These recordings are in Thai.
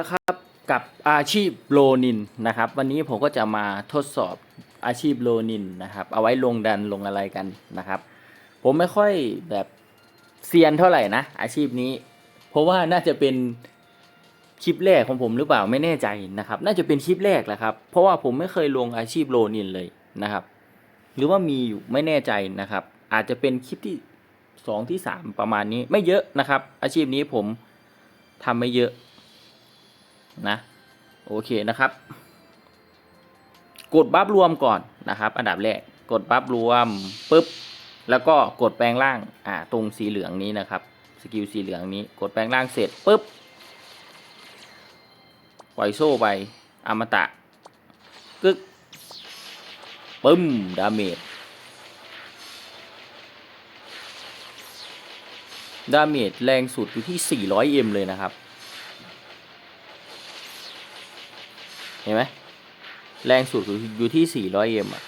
แล้วครับกับอาชีพโลนินนะครับ วันนี้ผมก็จะมาทดสอบอาชีพโลนินนะครับ เอาไว้ลงดันลงอะไรกันนะครับ ผมไม่ค่อยแบบเซียนเท่าไหร่นะ อาชีพนี้ เพราะว่าน่าจะเป็นคลิปแรกของผมหรือเปล่าไม่แน่ใจนะครับ น่าจะเป็นคลิปแรกแหละครับ เพราะว่าผมไม่เคยลงอาชีพโลนินเลยนะครับ หรือว่ามีอยู่ไม่แน่ใจนะครับ อาจจะเป็นคลิปที่สองที่สามประมาณนี้ไม่เยอะนะครับ อาชีพนี้ผมทำไม่เยอะ นะโอเคนะครับ กดบัฟรวมก่อนนะครับ อันดับแรกกดบัฟรวมปุ๊บแล้วก็กดแปลงร่างอ่าตรงสีเหลืองนี้นะครับสกิลสีเหลืองนี้ กดแปลงร่างเสร็จปุ๊บปล่อยโซ่ไปอมตะกึกปึ้มดาเมจดาเมจแรงสุดอยู่ที่ 400m เลยนะครับ เห็นไหมแรงสุดอยู่ที่ 400 m อะ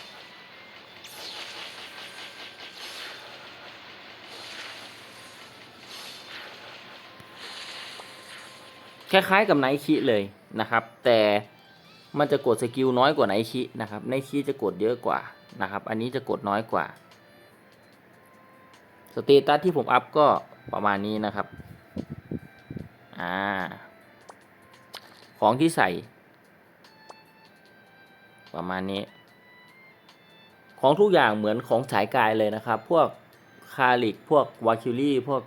คล้ายๆกับไนคิเลยนะครับ แต่มันจะกดสกิลน้อยกว่าไนคินะครับไนคิจะกดเยอะกว่านะครับ อันนี้จะกดน้อยกว่าสเตตัสที่ผมอัพก็ประมาณนี้นะครับ อ่า ของที่ใส่ ประมาณนี้ ของทุกอย่างเหมือนของสายกายเลยนะครับ พวกคาลิกพวกวาคิลี่พวก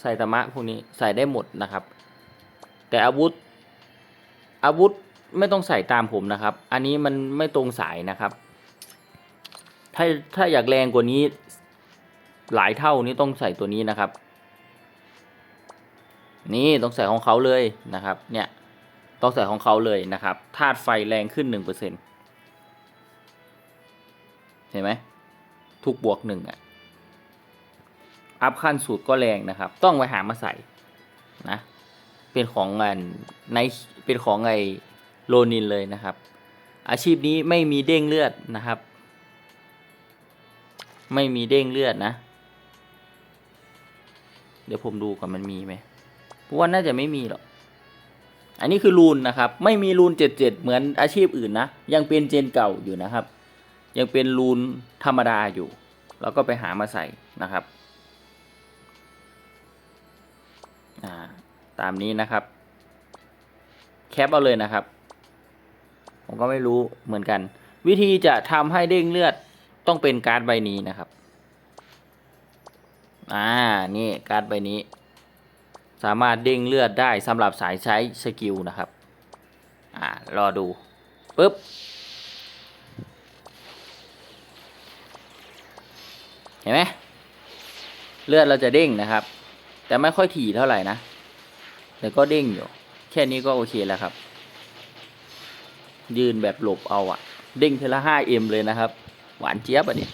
ไซตามะพวกนี้ใส่ได้หมดนะครับ แต่อาวุธ อาวุธไม่ต้องใส่ตามผมนะครับ อันนี้มันไม่ตรงสายนะครับ ถ้าถ้าอยากแรงกว่านี้หลายเท่านี้ต้องใส่ตัวนี้นะครับ นี่ต้องใส่ของเขาเลยนะครับ เนี่ยต้องใส่ของเขาเลยนะครับธาตุไฟแรงขึ้นหนึ่งเปอร์เซ็นต์ เห็นไหมทุกบวกหนึ่งอะอัพขั้นสูตรก็แรงนะครับ ต้องไปหามาใส่นะเป็นของงานในเป็นของไอโลนินเลยนะครับ อาชีพนี้ไม่มีเด้งเลือดนะครับ ไม่มีเด้งเลือดนะ เดี๋ยวผมดูก่อนมันมีไหมเพราะว่าน่าจะไม่มีหรอกอันนี้คือรูนนะครับ ไม่มีรูนเจ็ดเจ็ดเหมือนอาชีพอื่นนะ ยังเป็นเจนเก่าอยู่นะครับ ยังเป็นรูนธรรมดาอยู่ แล้วก็ไปหามาใส่นะครับอ่าตามนี้นะครับ แคปเอาเลยนะครับ ผมก็ไม่รู้เหมือนกัน วิธีจะทำให้เด้งเลือดต้องเป็นการ์ดใบนี้นะครับ อ่า นี่การ์ดใบนี้ สามารถเด้งเลือดได้สำหรับสายใช้สกิลนะครับ อ่ารอดูปุ๊บ เห็นไหมเลือดเราจะเด้งนะครับ แต่ไม่ค่อยถี่เท่าไหร่นะแต่ก็เด้งอยู่ แค่นี้ก็โอเคแล้วครับ ยืนแบบหลบเอาอะเด้งเทละห้าเอ็มเลยนะครับ หวานเจี๊ยบอะนี่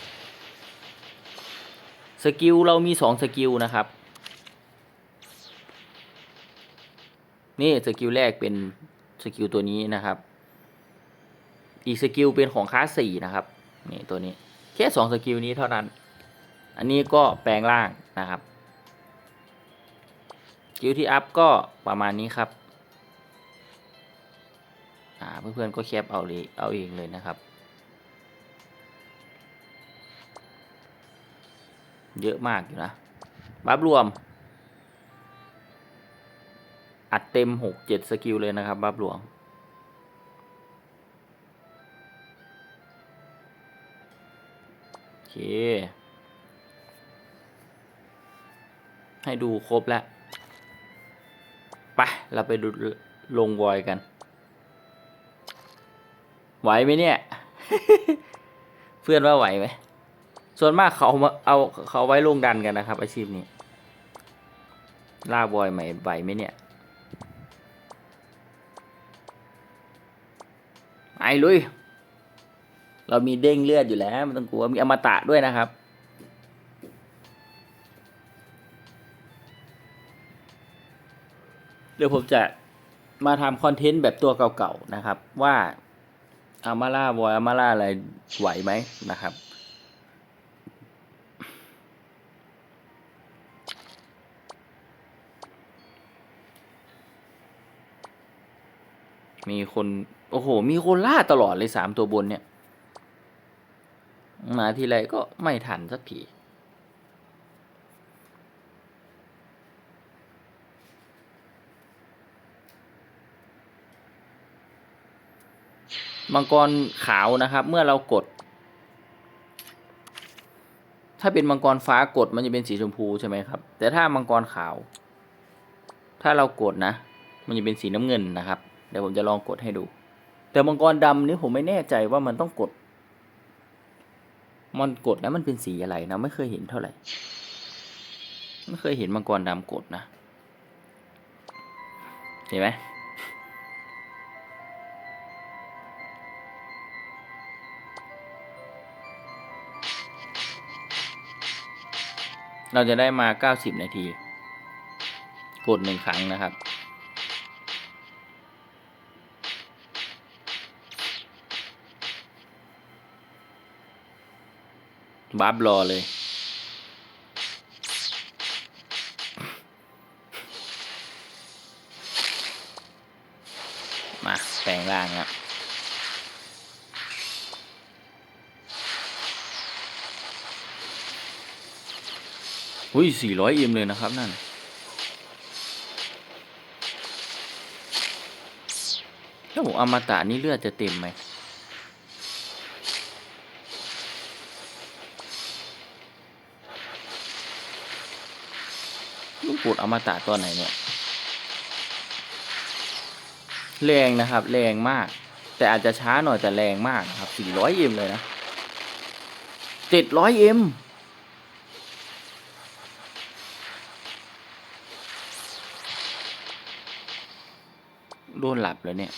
สกิลเรามีสองสกิลนะครับ นี่สกิลแรกเป็นสกิลตัวนี้นะครับ อีกสกิลเป็นของคลาสสี่นะครับ นี่ตัวนี้ แค่สองสกิลนี้เท่านั้น อันนี้ก็แปลงร่างนะครับสกิลที่อัพก็ประมาณนี้ครับเพื่อนๆก็แคปเอาเลยเอาเองเลยนะครับ เยอะมากอยู่นะบัฟรวม อัดเต็มหกเจ็ดสกิลเลยนะครับบัฟหลวงโอเค ให้ดูครบแล้ว ไป เราไปดูลงวอยกัน ไหวไหมเนี่ย เพื่อนว่าไหวไหม ส่วนมากเขามาเอาเขาไว้ลงดันกันนะครับ อาชีพนี้ล่าบอยไหมไหวไหมเนี่ย ไอ้ลุย เรามีเด้งเลือดอยู่แล้วไม่ต้องกลัว มีอมตะด้วยนะครับ เดี๋ยวผมจะมาทำคอนเทนต์แบบตัวเก่าๆนะครับ ว่าอามาล่าบอยอามาล่าอะไรไหวไหมนะครับ มีคน โอ้โห มีคนล่าตลอดเลยสามตัวบนเนี่ย มาทีไรก็ไม่ทันสักที มังกรขาวนะครับ เมื่อเรากด ถ้าเป็นมังกรฟ้ากดมันจะเป็นสีชมพูใช่ไหมครับ แต่ถ้ามังกรขาว ถ้าเรากดนะ มันจะเป็นสีน้ำเงินนะครับ เดี๋ยวผมจะลองกดให้ดู แต่มังกรดำนี่ผมไม่แน่ใจว่ามันต้องกด มันกดแล้วมันเป็นสีอะไรนะ ไม่เคยเห็นเท่าไหร่ ไม่เคยเห็นมังกรดำกดนะ เห็นไหม เราจะได้มา 90 นาที กดหนึ่งครั้งนะครับ บัฟรอเลย มาแปลงร่างครับ อุ้ยสี่ร้อยเอ็มเลยนะครับนั่นถ้าผมอมตะนี่เลือดจะเต็มไหม ลูกปูดอมตะตัวไหนเนี่ย แรงนะครับ แรงมาก แต่อาจจะช้าหน่อยแต่แรงมากครับสี่ร้อยเอ็มเลยนะเจ็ดร้อยเอ็ม โดนหลับแล้วเนี่ย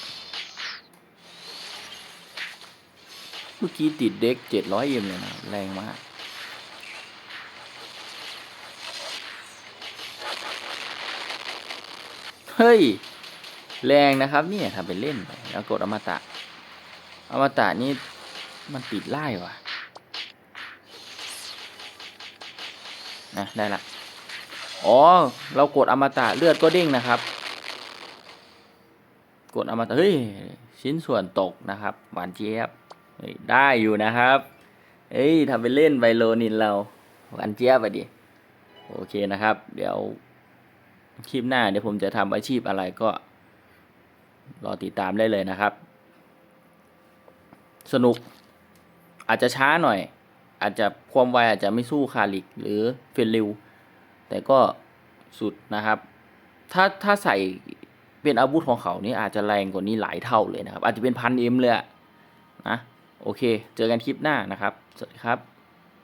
เมื่อกี้ติดเด็กเจ็ดร้อยเอ็มเลยนะ แรงมากเฮ้ย แรงนะครับเนี่ยทำเป็นเล่นไปแล้วกดอมตะ อมตะนี่มันปิดไล่ว่ะนะได้ละ อ๋อ เรากดอมตะเลือดก็เด้งนะครับ กดอมตะเฮ้ยชิ้นส่วนตกนะครับ หวานเจี๊ยบได้อยู่นะครับ เอ้ยทำเป็นเล่นไบโลนินเราหวานเจี๊ยบไปดิโอเคนะครับ เดี๋ยวคลิปหน้าเดี๋ยวผมจะทำอาชีพอะไรก็ รอติดตามได้เลยนะครับ สนุกอาจจะช้าหน่อย อาจจะความไวอาจจะไม่สู้คาลิกหรือเฟลลิวแต่ก็สุดนะครับ ถ้าถ้าใส่ เป็นอาวุธของเขานี่อาจจะแรงกว่านี้หลายเท่าเลยนะครับ อาจจะเป็นพันเอ็มเลยอะนะโอเค เจอกันคลิปหน้านะครับ สวัสดีครับ